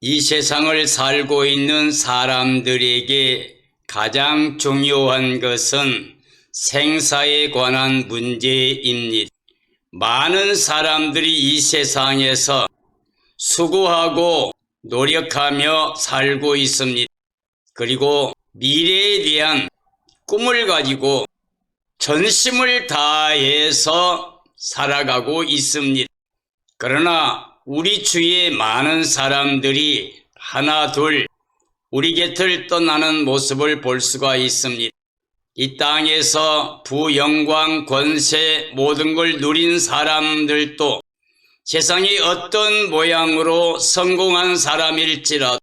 이 세상을 살고 있는 사람들에게 가장 중요한 것은 생사에 관한 문제입니다. 많은 사람들이 이 세상에서 수고하고 노력하며 살고 있습니다. 그리고 미래에 대한 꿈을 가지고 전심을 다해서 살아가고 있습니다. 그러나 우리 주위에 많은 사람들이 하나 둘 우리 곁을 떠나는 모습을 볼 수가 있습니다. 이 땅에서 부영광 권세 모든 걸 누린 사람들도 세상이 어떤 모양으로 성공한 사람일지라도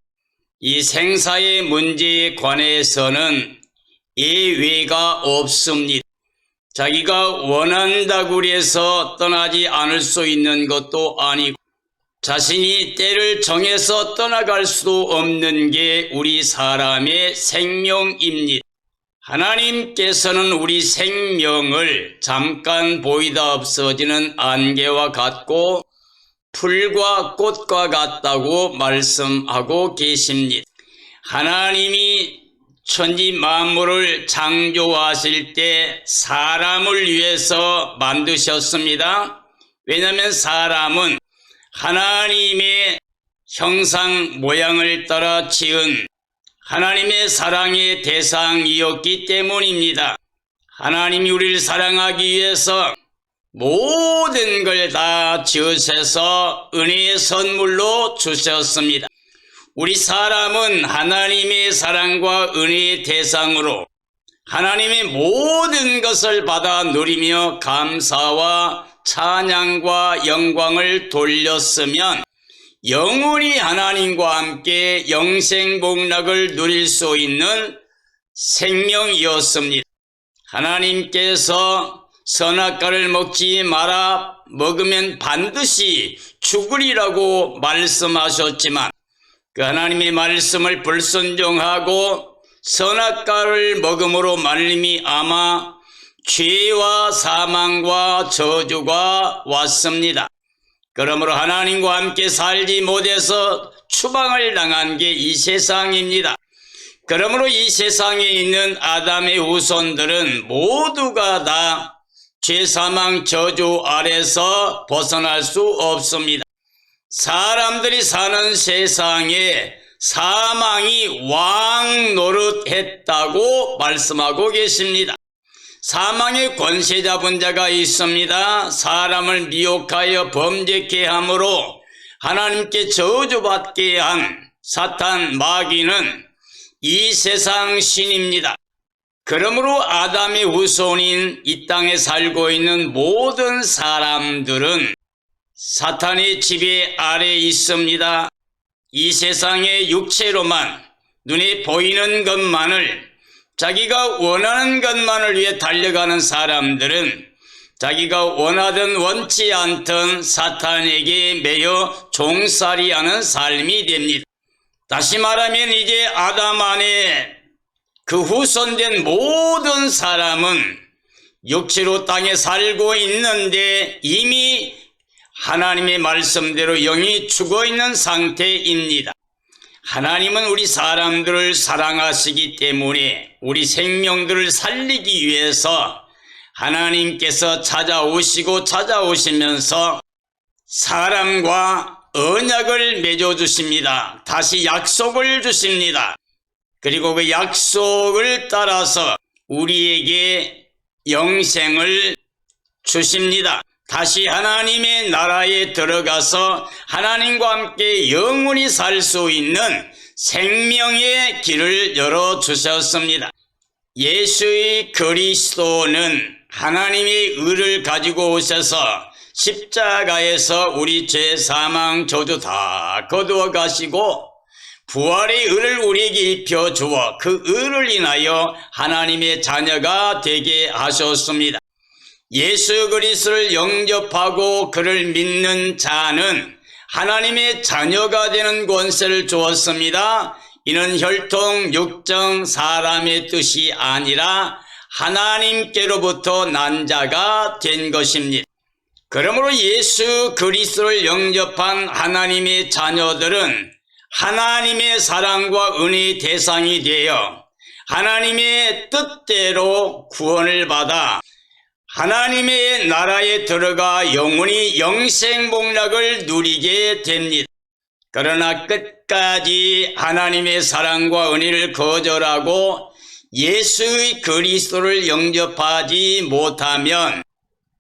이 생사의 문제에 관해서는 예외가 없습니다. 자기가 원한다고 해서 떠나지 않을 수 있는 것도 아니고 자신이 때를 정해서 떠나갈 수도 없는 게 우리 사람의 생명입니다. 하나님께서는 우리 생명을 잠깐 보이다 없어지는 안개와 같고 풀과 꽃과 같다고 말씀하고 계십니다. 하나님이 천지 만물을 창조하실 때 사람을 위해서 만드셨습니다. 왜냐하면 사람은 하나님의 형상 모양을 따라 지은 하나님의 사랑의 대상이었기 때문입니다. 하나님이 우리를 사랑하기 위해서 모든 걸 다 지으셔서 은혜의 선물로 주셨습니다. 우리 사람은 하나님의 사랑과 은혜의 대상으로 하나님의 모든 것을 받아 누리며 감사와 찬양과 영광을 돌렸으면 영원히 하나님과 함께 영생 복락을 누릴 수 있는 생명이었습니다. 하나님께서 선악과를 먹지 마라 먹으면 반드시 죽으리라고 말씀하셨지만 그 하나님의 말씀을 불순종하고 선악과를 먹음으로 말림이 아마 죄와 사망과 저주가 왔습니다. 그러므로 하나님과 함께 살지 못해서 추방을 당한 게 이 세상입니다. 그러므로 이 세상에 있는 아담의 후손들은 모두가 다 죄사망 저주 아래서 벗어날 수 없습니다. 사람들이 사는 세상에 사망이 왕 노릇했다고 말씀하고 계십니다. 사망의 권세 잡은 자가 있습니다. 사람을 미혹하여 범죄케 함으로 하나님께 저주받게 한 사탄 마귀는 이 세상 신입니다. 그러므로 아담의 후손인 이 땅에 살고 있는 모든 사람들은 사탄의 지배 아래 있습니다. 이 세상의 육체로만 눈에 보이는 것만을 자기가 원하는 것만을 위해 달려가는 사람들은 자기가 원하든 원치 않든 사탄에게 매여 종살이하는 삶이 됩니다. 다시 말하면 이제 아담 안에 그 후손된 모든 사람은 육체로 땅에 살고 있는데 이미 하나님의 말씀대로 영이 죽어 있는 상태입니다. 하나님은 우리 사람들을 사랑하시기 때문에 우리 생명들을 살리기 위해서 하나님께서 찾아오시고 찾아오시면서 사람과 언약을 맺어 주십니다. 다시 약속을 주십니다. 그리고 그 약속을 따라서 우리에게 영생을 주십니다. 다시 하나님의 나라에 들어가서 하나님과 함께 영원히 살 수 있는 생명의 길을 열어 주셨습니다. 예수의 그리스도는 하나님의 의를 가지고 오셔서 십자가에서 우리 죄 사망 저주 다 거두어 가시고 부활의 의를 우리에게 입혀 주어 그 의를 인하여 하나님의 자녀가 되게 하셨습니다. 예수 그리스도를 영접하고 그를 믿는 자는 하나님의 자녀가 되는 권세를 주었습니다. 이는 혈통 육정 사람의 뜻이 아니라 하나님께로부터 난 자가 된 것입니다. 그러므로 예수 그리스도를 영접한 하나님의 자녀들은 하나님의 사랑과 은혜의 대상이 되어 하나님의 뜻대로 구원을 받아 하나님의 나라에 들어가 영원히 영생 복락을 누리게 됩니다. 그러나 끝까지 하나님의 사랑과 은혜를 거절하고 예수의 그리스도를 영접하지 못하면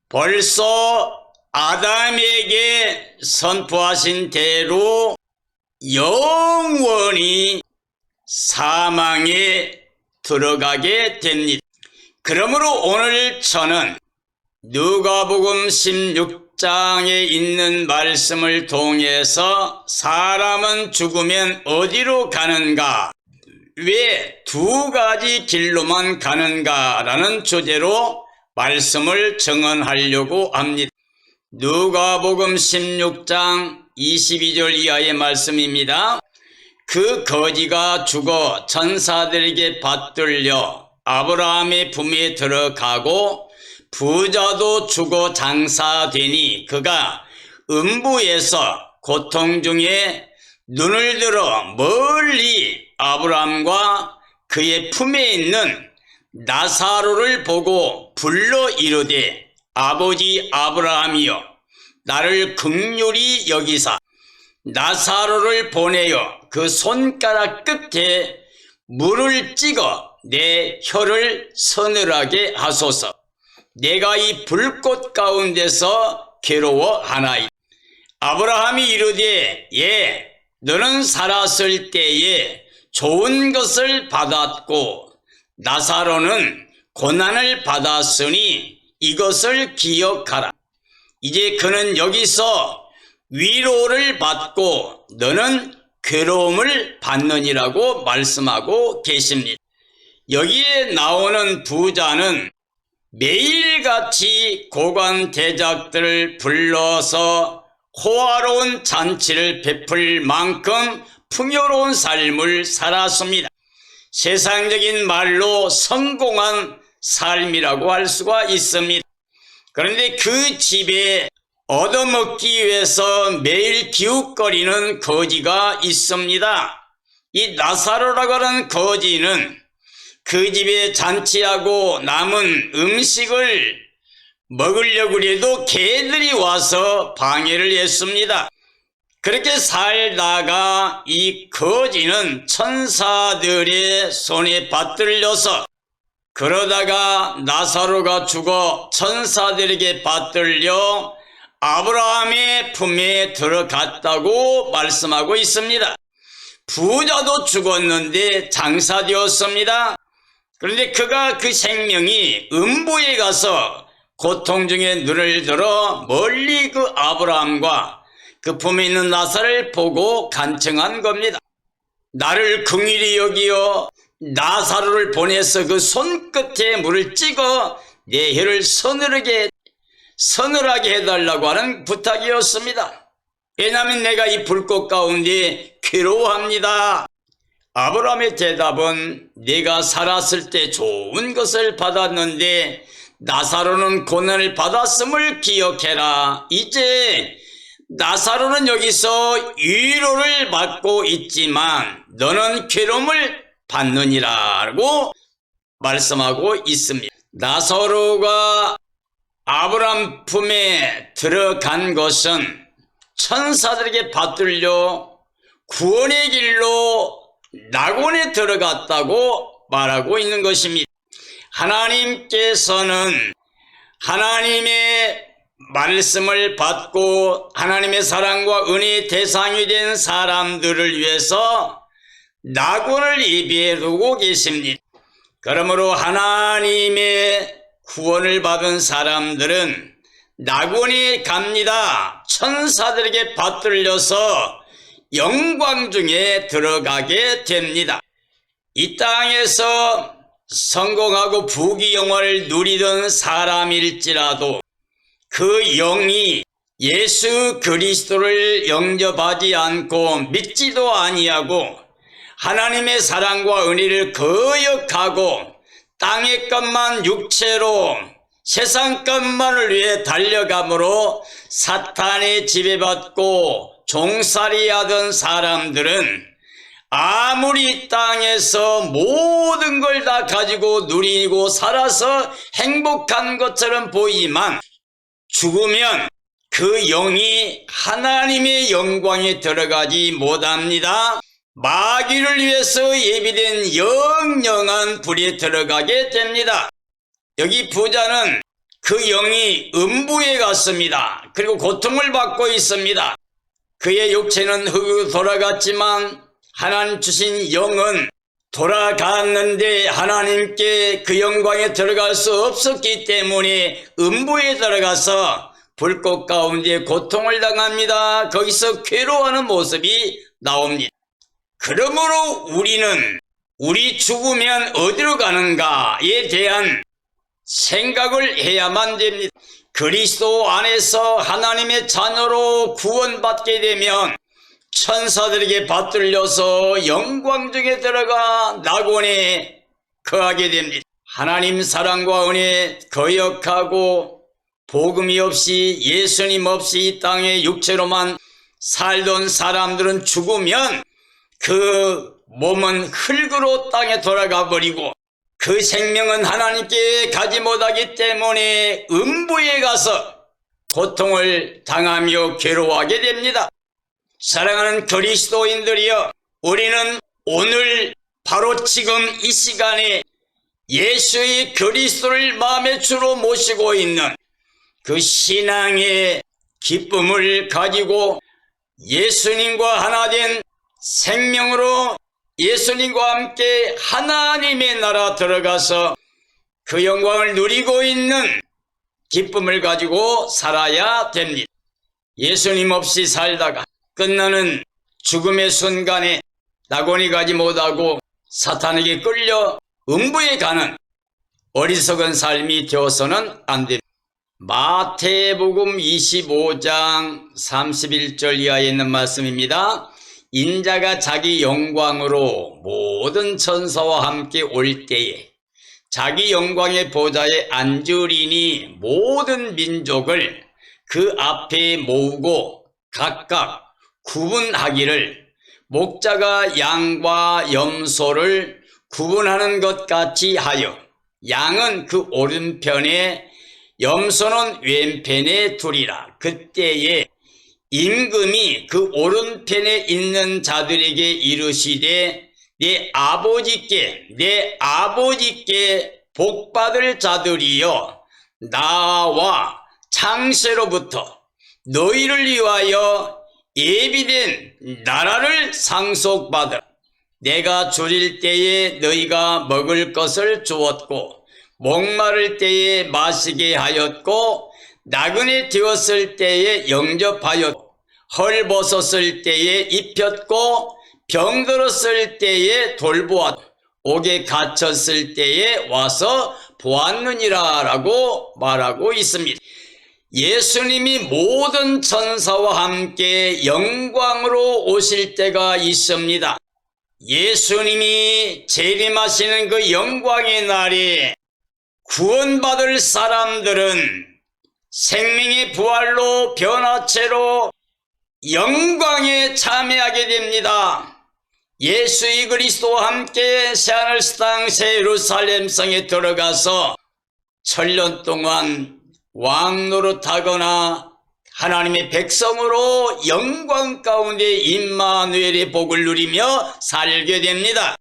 벌써 아담에게 선포하신 대로 영원히 사망에 들어가게 됩니다. 그러므로 오늘 저는 누가복음 16장에 있는 말씀을 통해서 사람은 죽으면 어디로 가는가? 왜 두 가지 길로만 가는가라는 주제로 말씀을 정언하려고 합니다. 누가복음 16장 22절 이하의 말씀입니다. 그 거지가 죽어 천사들에게 받들려 아브라함의 품에 들어가고 부자도 죽어 장사되니 그가 음부에서 고통 중에 눈을 들어 멀리 아브라함과 그의 품에 있는 나사로를 보고 불러 이르되 아버지 아브라함이여 나를 극률이 여기사. 나사로를 보내어 그 손가락 끝에 물을 찍어 내 혀를 서늘하게 하소서 내가 이 불꽃 가운데서 괴로워하나이 아브라함이 이르되 예 너는 살았을 때에 좋은 것을 받았고 나사로는 고난을 받았으니 이것을 기억하라. 이제 그는 여기서 위로를 받고 너는 괴로움을 받느니라고 말씀하고 계십니다. 여기에 나오는 부자는 매일같이 고관 대작들을 불러서 호화로운 잔치를 베풀 만큼 풍요로운 삶을 살았습니다. 세상적인 말로 성공한 삶이라고 할 수가 있습니다. 그런데 그 집에 얻어먹기 위해서 매일 기웃거리는 거지가 있습니다. 이 나사로라고 하는 거지는 그 집에 잔치하고 남은 음식을 먹으려고 해도 개들이 와서 방해를 했습니다. 그렇게 살다가 이 거지는 천사들의 손에 받들려서 그러다가 나사로가 죽어 천사들에게 받들려 아브라함의 품에 들어갔다고 말씀하고 있습니다. 부자도 죽었는데 장사되었습니다. 그런데 그가 그 생명이 음부에 가서 고통 중에 눈을 들어 멀리 그 아브라함과 그 품에 있는 나사를 보고 간청한 겁니다. 나를 긍일히 여기어 나사로를 보내서 그 손끝에 물을 찍어 내 혀를 서늘하게 서늘하게 해달라고 하는 부탁이었습니다. 왜냐하면 내가 이 불꽃 가운데 괴로워합니다. 아브라함의 대답은 내가 살았을 때 좋은 것을 받았는데 나사로는 고난을 받았음을 기억해라. 이제 나사로는 여기서 위로를 받고 있지만 너는 괴로움을 받느니라고 말씀하고 있습니다. 나사로가 아브람 품에 들어간 것은 천사들에게 받들려 구원의 길로 낙원에 들어갔다고 말하고 있는 것입니다. 하나님께서는 하나님의 말씀을 받고 하나님의 사랑과 은혜의 대상이 된 사람들을 위해서 낙원을 예비해 두고 계십니다. 그러므로 하나님의 구원을 받은 사람들은 낙원에 갑니다. 천사들에게 받들려서 영광 중에 들어가게 됩니다. 이 땅에서 성공하고 부귀영화를 누리던 사람일지라도 그 영이 예수 그리스도를 영접하지 않고 믿지도 아니하고 하나님의 사랑과 은혜를 거역하고 땅의 것만 육체로 세상 것만을 위해 달려감으로 사탄의 지배받고 종살이 하던 사람들은 아무리 땅에서 모든 걸 다 가지고 누리고 살아서 행복한 것처럼 보이지만 죽으면 그 영이 하나님의 영광에 들어가지 못합니다. 마귀를 위해서 예비된 영영한 불에 들어가게 됩니다. 여기 부자는 그 영이 음부에 갔습니다. 그리고 고통을 받고 있습니다. 그의 육체는 흙으로 돌아갔지만 하나님 주신 영은 돌아갔는데 하나님께 그 영광에 들어갈 수 없었기 때문에 음부에 들어가서 불꽃 가운데 고통을 당합니다. 거기서 괴로워하는 모습이 나옵니다. 그러므로 우리는 우리 죽으면 어디로 가는가에 대한 생각을 해야만 됩니다. 그리스도 안에서 하나님의 자녀로 구원받게 되면 천사들에게 받들려서 영광 중에 들어가 낙원에 거하게 됩니다. 하나님 사랑과 은혜 거역하고 복음이 없이 예수님 없이 이 땅에 육체로만 살던 사람들은 죽으면 그 몸은 흙으로 땅에 돌아가 버리고 그 생명은 하나님께 가지 못하기 때문에 음부에 가서 고통을 당하며 괴로워하게 됩니다. 사랑하는 그리스도인들이여 우리는 오늘 바로 지금 이 시간에 예수의 그리스도를 마음의 주로 모시고 있는 그 신앙의 기쁨을 가지고 예수님과 하나 된 생명으로 예수님과 함께 하나님의 나라 들어가서 그 영광을 누리고 있는 기쁨을 가지고 살아야 됩니다. 예수님 없이 살다가 끝나는 죽음의 순간에 낙원이 가지 못하고 사탄에게 끌려 음부에 가는 어리석은 삶이 되어서는 안 됩니다. 마태복음 25장 31절 이하에 있는 말씀입니다. 인자가 자기 영광으로 모든 천사와 함께 올 때에 자기 영광의 보좌에 앉으리니 모든 민족을 그 앞에 모으고 각각 구분하기를 목자가 양과 염소를 구분하는 것 같이 하여 양은 그 오른편에 염소는 왼편에 두리라. 그때에 임금이 그 오른편에 있는 자들에게 이르시되 내 아버지께 내 아버지께 복받을 자들이여 나와 창세로부터 너희를 위하여 예비된 나라를 상속받으라. 내가 줄일 때에 너희가 먹을 것을 주었고 목마를 때에 마시게 하였고 나그네 되었을 때에 영접하였고 헐 벗었을 때에 입혔고 병들었을 때에 돌보았고 옥에 갇혔을 때에 와서 보았느니라 라고 말하고 있습니다. 예수님이 모든 천사와 함께 영광으로 오실 때가 있습니다. 예수님이 재림하시는 그 영광의 날에 구원받을 사람들은 생명의 부활로 변화체로 영광에 참여하게 됩니다. 예수의 그리스도와 함께 새하늘스 땅새 예루살렘 성에 들어가서 천년 동안 왕노릇하거나 하나님의 백성으로 영광 가운데 임마누엘의 복을 누리며 살게 됩니다.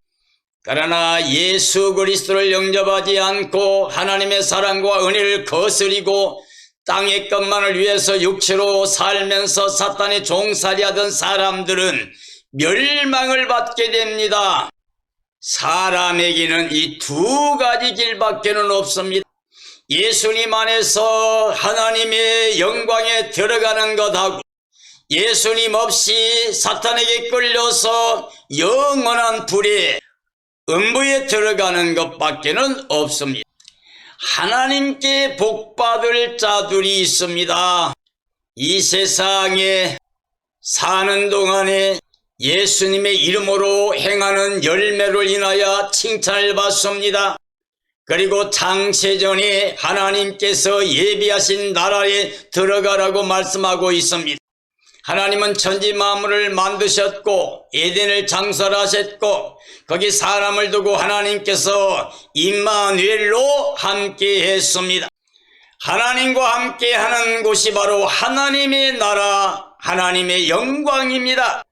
그러나 예수 그리스도를 영접하지 않고 하나님의 사랑과 은혜를 거스리고 땅의 것만을 위해서 육체로 살면서 사탄의 종살이하던 사람들은 멸망을 받게 됩니다. 사람에게는 이 두 가지 길밖에는 없습니다. 예수님 안에서 하나님의 영광에 들어가는 것하고 예수님 없이 사탄에게 끌려서 영원한 불에 음부에 들어가는 것밖에는 없습니다. 하나님께 복받을 자들이 있습니다. 이 세상에 사는 동안에 예수님의 이름으로 행하는 열매를 인하여 칭찬을 받습니다. 그리고 창세전에 하나님께서 예비하신 나라에 들어가라고 말씀하고 있습니다. 하나님은 천지 만물을 만드셨고 에덴을 장설하셨고 거기 사람을 두고 하나님께서 임마누엘로 함께 했습니다. 하나님과 함께 하는 곳이 바로 하나님의 나라, 하나님의 영광입니다.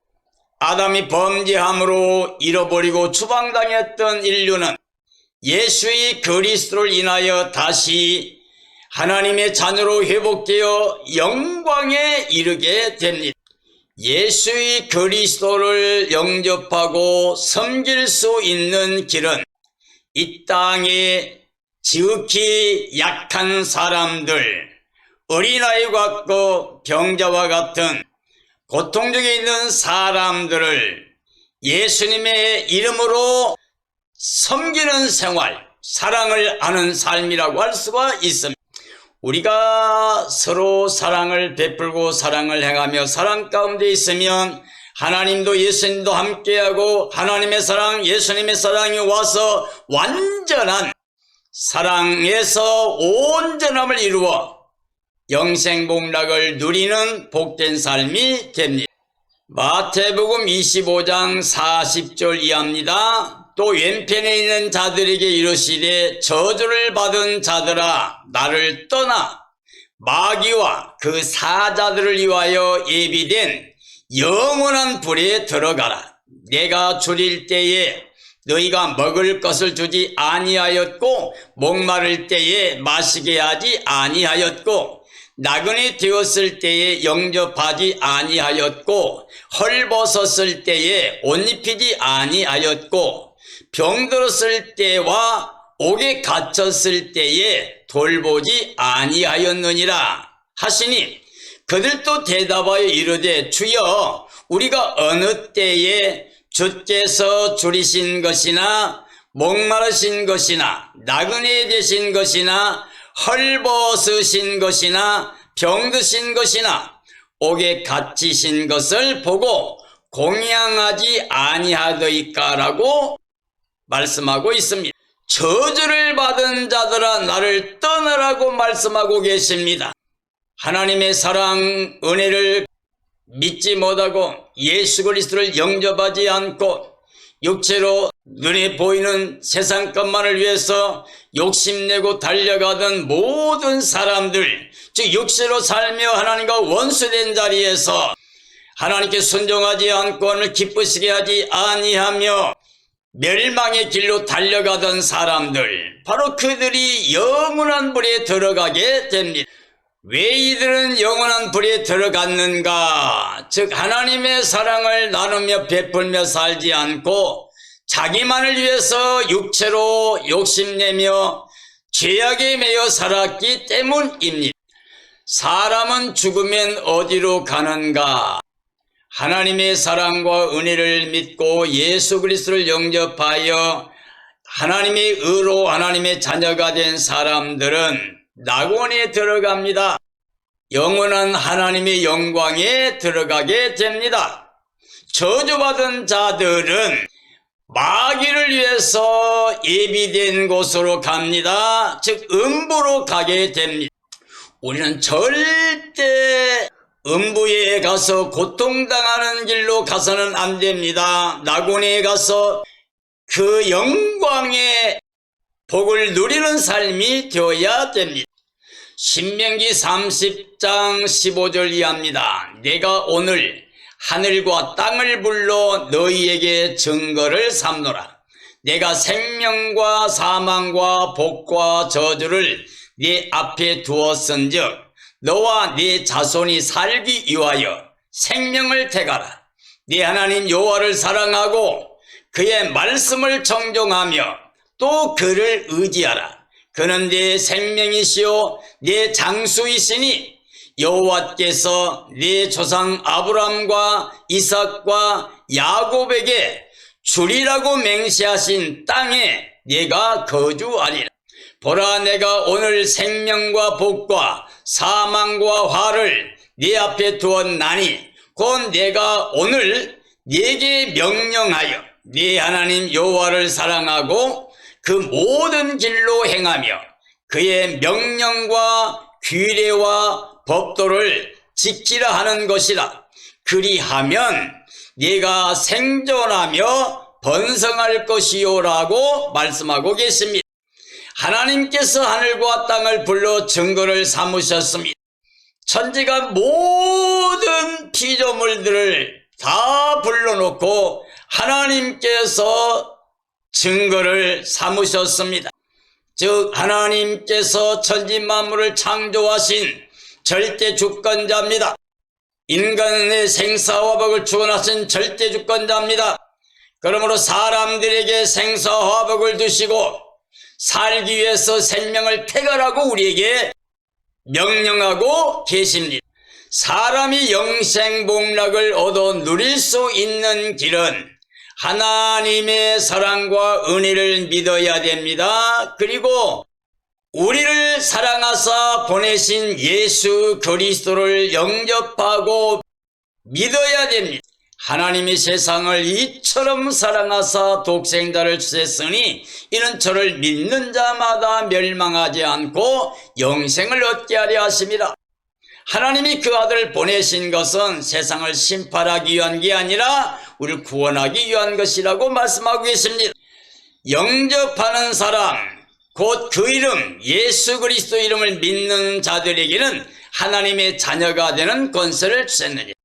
아담이 범죄함으로 잃어버리고 추방당했던 인류는 예수의 그리스도를 인하여 다시 하나님의 자녀로 회복되어 영광에 이르게 됩니다. 예수의 그리스도를 영접하고 섬길 수 있는 길은 이 땅에 지극히 약한 사람들, 어린아이 같고 병자와 같은 고통 중에 있는 사람들을 예수님의 이름으로 섬기는 생활, 사랑을 하는 삶이라고 할 수가 있습니다. 우리가 서로 사랑을 베풀고 사랑을 행하며 사랑 가운데 있으면 하나님도 예수님도 함께하고 하나님의 사랑, 예수님의 사랑이 와서 완전한 사랑에서 온전함을 이루어 영생 복락을 누리는 복된 삶이 됩니다. 마태복음 25장 40절 이하입니다. 또 왼편에 있는 자들에게 이르시되 저주를 받은 자들아 나를 떠나 마귀와 그 사자들을 위하여 예비된 영원한 불에 들어가라. 내가 줄일 때에 너희가 먹을 것을 주지 아니하였고 목마를 때에 마시게 하지 아니하였고 나그네 되었을 때에 영접하지 아니하였고 헐벗었을 때에 옷 입히지 아니하였고 병들었을 때와 옥에 갇혔을 때에 돌보지 아니하였느니라 하시니 그들도 대답하여 이르되 주여 우리가 어느 때에 주께서 줄이신 것이나 목마르신 것이나 나그네 되신 것이나 헐벗으신 것이나 병드신 것이나 옥에 갇히신 것을 보고 공양하지 아니하더이까라고 말씀하고 있습니다. 저주를 받은 자들아 나를 떠나라고 말씀하고 계십니다. 하나님의 사랑, 은혜를 믿지 못하고 예수 그리스도를 영접하지 않고 육체로 눈에 보이는 세상 것만을 위해서 욕심내고 달려가던 모든 사람들, 즉 육체로 살며 하나님과 원수된 자리에서 하나님께 순종하지 않고 하나님을 기쁘시게 하지 아니하며 멸망의 길로 달려가던 사람들, 바로 그들이 영원한 불에 들어가게 됩니다. 왜 이들은 영원한 불에 들어갔는가? 즉, 하나님의 사랑을 나누며 베풀며 살지 않고 자기만을 위해서 육체로 욕심내며 죄악에 매여 살았기 때문입니다. 사람은 죽으면 어디로 가는가? 하나님의 사랑과 은혜를 믿고 예수 그리스도를 영접하여 하나님의 의로 하나님의 자녀가 된 사람들은 낙원에 들어갑니다. 영원한 하나님의 영광에 들어가게 됩니다. 저주받은 자들은 마귀를 위해서 예비된 곳으로 갑니다. 즉 음부로 가게 됩니다. 우리는 절대 음부에 가서 고통당하는 길로 가서는 안 됩니다. 낙원에 가서 그 영광의 복을 누리는 삶이 되어야 됩니다. 신명기 30장 15절 이하입니다. 내가 오늘 하늘과 땅을 불러 너희에게 증거를 삼노라. 내가 생명과 사망과 복과 저주를 네 앞에 두었은즉 너와 네 자손이 살기 위하여 생명을 택하라. 네 하나님 여호와를 사랑하고 그의 말씀을 정종하며 또 그를 의지하라. 그는 네 생명이시요 네 장수이시니 여호와께서 네 조상 아브람과 이삭과 야곱에게 주리라고 맹세하신 땅에 네가 거주하리라. 보라 내가 오늘 생명과 복과 사망과 화를 네 앞에 두었나니 곧 내가 오늘 네게 명령하여 네 하나님 여호와를 사랑하고 그 모든 길로 행하며 그의 명령과 규례와 법도를 지키라 하는 것이라. 그리하면 네가 생존하며 번성할 것이요라고 말씀하고 계십니다. 하나님께서 하늘과 땅을 불러 증거를 삼으셨습니다. 천지가 모든 피조물들을 다 불러놓고 하나님께서 증거를 삼으셨습니다. 즉 하나님께서 천지 만물을 창조하신 절대 주권자입니다. 인간의 생사화복을 주관하신 절대 주권자입니다. 그러므로 사람들에게 생사화복을 두시고 살기 위해서 생명을 태결하고 우리에게 명령하고 계십니다. 사람이 영생복락을 얻어 누릴 수 있는 길은 하나님의 사랑과 은혜를 믿어야 됩니다. 그리고 우리를 사랑하사 보내신 예수 그리스도를 영접하고 믿어야 됩니다. 하나님이 세상을 이처럼 사랑하사 독생자를 주셨으니 이는 저를 믿는 자마다 멸망하지 않고 영생을 얻게 하려 하심이라. 하나님이 그 아들을 보내신 것은 세상을 심판하기 위한 게 아니라 우리를 구원하기 위한 것이라고 말씀하고 계십니다. 영접하는 사람, 곧 그 이름, 예수 그리스도 이름을 믿는 자들에게는 하나님의 자녀가 되는 권세를 주셨느니라.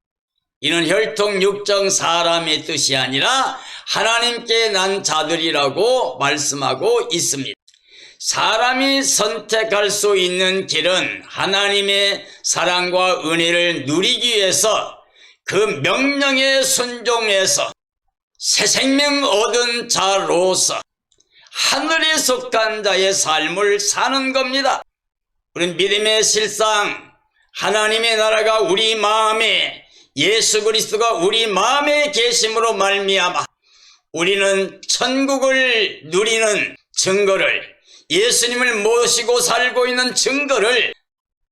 이는 혈통 육정 사람의 뜻이 아니라 하나님께 난 자들이라고 말씀하고 있습니다. 사람이 선택할 수 있는 길은 하나님의 사랑과 은혜를 누리기 위해서 그 명령에 순종해서 새 생명 얻은 자로서 하늘에 속한 자의 삶을 사는 겁니다. 우리 믿음의 실상 하나님의 나라가 우리 마음에 예수 그리스도가 우리 마음에 계심으로 말미암아 우리는 천국을 누리는 증거를 예수님을 모시고 살고 있는 증거를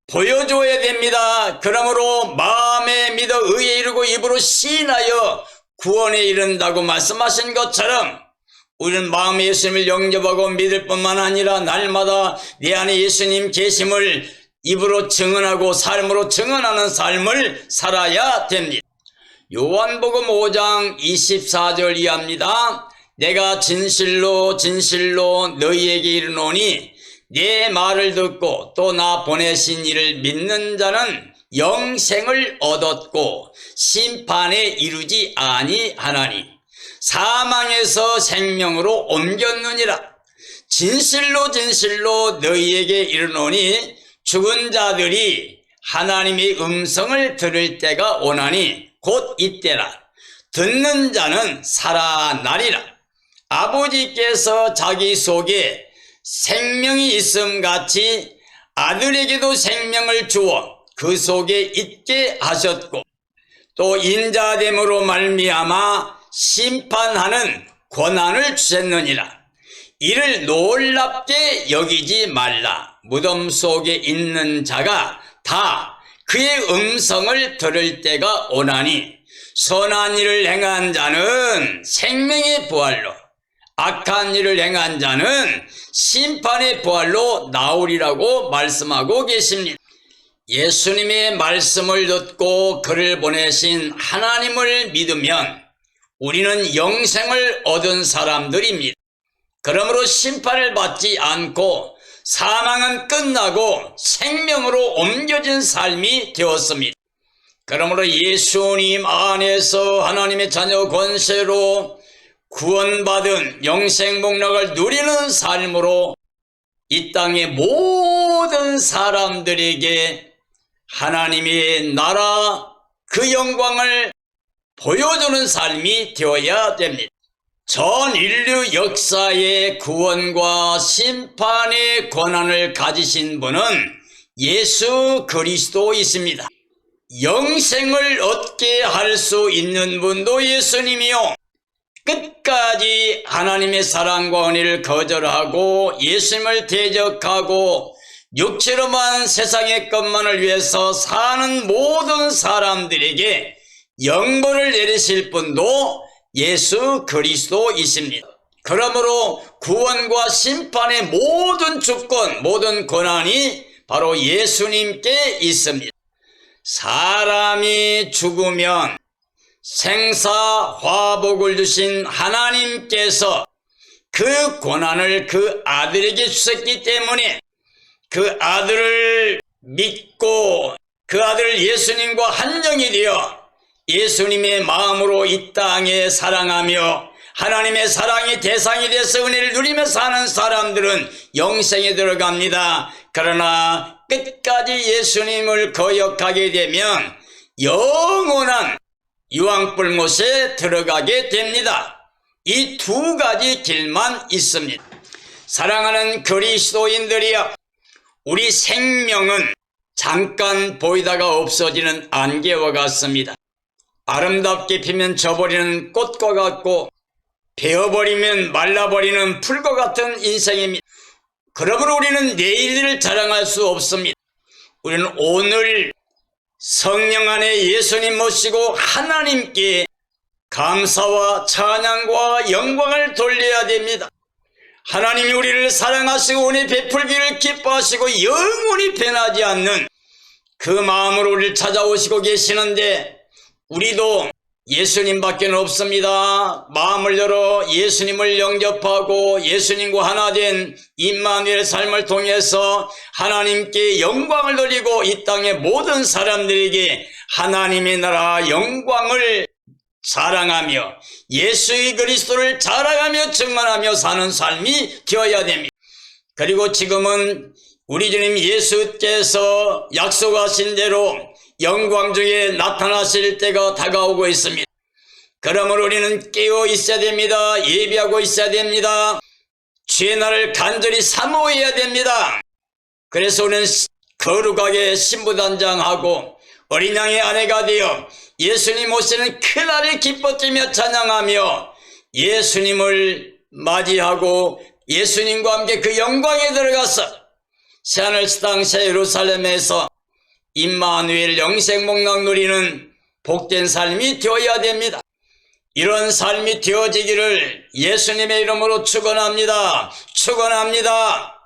보여줘야 됩니다. 그러므로 마음에 믿어 의에 이르고 입으로 시인하여 구원에 이른다고 말씀하신 것처럼 우리는 마음에 예수님을 영접하고 믿을 뿐만 아니라 날마다 내 안에 예수님 계심을 입으로 증언하고 삶으로 증언하는 삶을 살아야 됩니다. 요한복음 5장 24절 이하입니다. 내가 진실로 진실로 너희에게 이르노니 내 말을 듣고 또 나 보내신 이를 믿는 자는 영생을 얻었고 심판에 이르지 아니하나니 사망에서 생명으로 옮겼느니라 진실로 진실로 너희에게 이르노니 죽은 자들이 하나님의 음성을 들을 때가 오나니 곧 이때라. 듣는 자는 살아나리라. 아버지께서 자기 속에 생명이 있음 같이 아들에게도 생명을 주어 그 속에 있게 하셨고 또 인자됨으로 말미암아 심판하는 권한을 주셨느니라. 이를 놀랍게 여기지 말라 무덤 속에 있는 자가 다 그의 음성을 들을 때가 오나니 선한 일을 행한 자는 생명의 부활로 악한 일을 행한 자는 심판의 부활로 나오리라고 말씀하고 계십니다. 예수님의 말씀을 듣고 그를 보내신 하나님을 믿으면 우리는 영생을 얻은 사람들입니다. 그러므로 심판을 받지 않고 사망은 끝나고 생명으로 옮겨진 삶이 되었습니다. 그러므로 예수님 안에서 하나님의 자녀 권세로 구원받은 영생 목락을 누리는 삶으로 이 땅의 모든 사람들에게 하나님의 나라 그 영광을 보여주는 삶이 되어야 됩니다. 전 인류 역사의 구원과 심판의 권한을 가지신 분은 예수 그리스도이십니다. 영생을 얻게 할 수 있는 분도 예수님이요. 끝까지 하나님의 사랑과 은혜를 거절하고 예수님을 대적하고 육체로만 세상의 것만을 위해서 사는 모든 사람들에게 영벌을 내리실 분도 예수 그리스도이십니다. 그러므로 구원과 심판의 모든 주권, 모든 권한이 바로 예수님께 있습니다. 사람이 죽으면 생사 화복을 주신 하나님께서 그 고난을 그 아들에게 주셨기 때문에 그 아들을 믿고 그 아들 예수님과 한정이 되어 예수님의 마음으로 이 땅에 사랑하며 하나님의 사랑이 대상이 돼서 은혜를 누리며 사는 사람들은 영생에 들어갑니다. 그러나 끝까지 예수님을 거역하게 되면 영원한 유황불못에 들어가게 됩니다. 이 두 가지 길만 있습니다. 사랑하는 그리스도인들이여 우리 생명은 잠깐 보이다가 없어지는 안개와 같습니다. 아름답게 피면 져버리는 꽃과 같고 베어버리면 말라버리는 풀과 같은 인생입니다. 그러므로 우리는 내일을 자랑할 수 없습니다. 우리는 오늘 성령 안에 예수님 모시고 하나님께 감사와 찬양과 영광을 돌려야 됩니다. 하나님이 우리를 사랑하시고 은혜 베풀기를 기뻐하시고 영원히 변하지 않는 그 마음으로 우리를 찾아오시고 계시는데 우리도 예수님밖에 없습니다. 마음을 열어 예수님을 영접하고 예수님과 하나 된 임마누엘의 삶을 통해서 하나님께 영광을 돌리고 이 땅의 모든 사람들에게 하나님의 나라 영광을 사랑하며 예수의 그리스도를 자랑하며 증언하며 사는 삶이 되어야 됩니다. 그리고 지금은 우리 주님 예수께서 약속하신 대로 영광 중에 나타나실 때가 다가오고 있습니다. 그러므로 우리는 깨어 있어야 됩니다. 예비하고 있어야 됩니다. 주의 날을 간절히 사모해야 됩니다. 그래서 우리는 거룩하게 신부단장하고 어린 양의 아내가 되어 예수님 오시는 그날을 기뻐뛰며 찬양하며 예수님을 맞이하고 예수님과 함께 그 영광에 들어가서 새하늘 땅새 예루살렘에서 임마누엘 영생 목락 누리는 복된 삶이 되어야 됩니다. 이런 삶이 되어지기를 예수님의 이름으로 축원합니다. 축원합니다.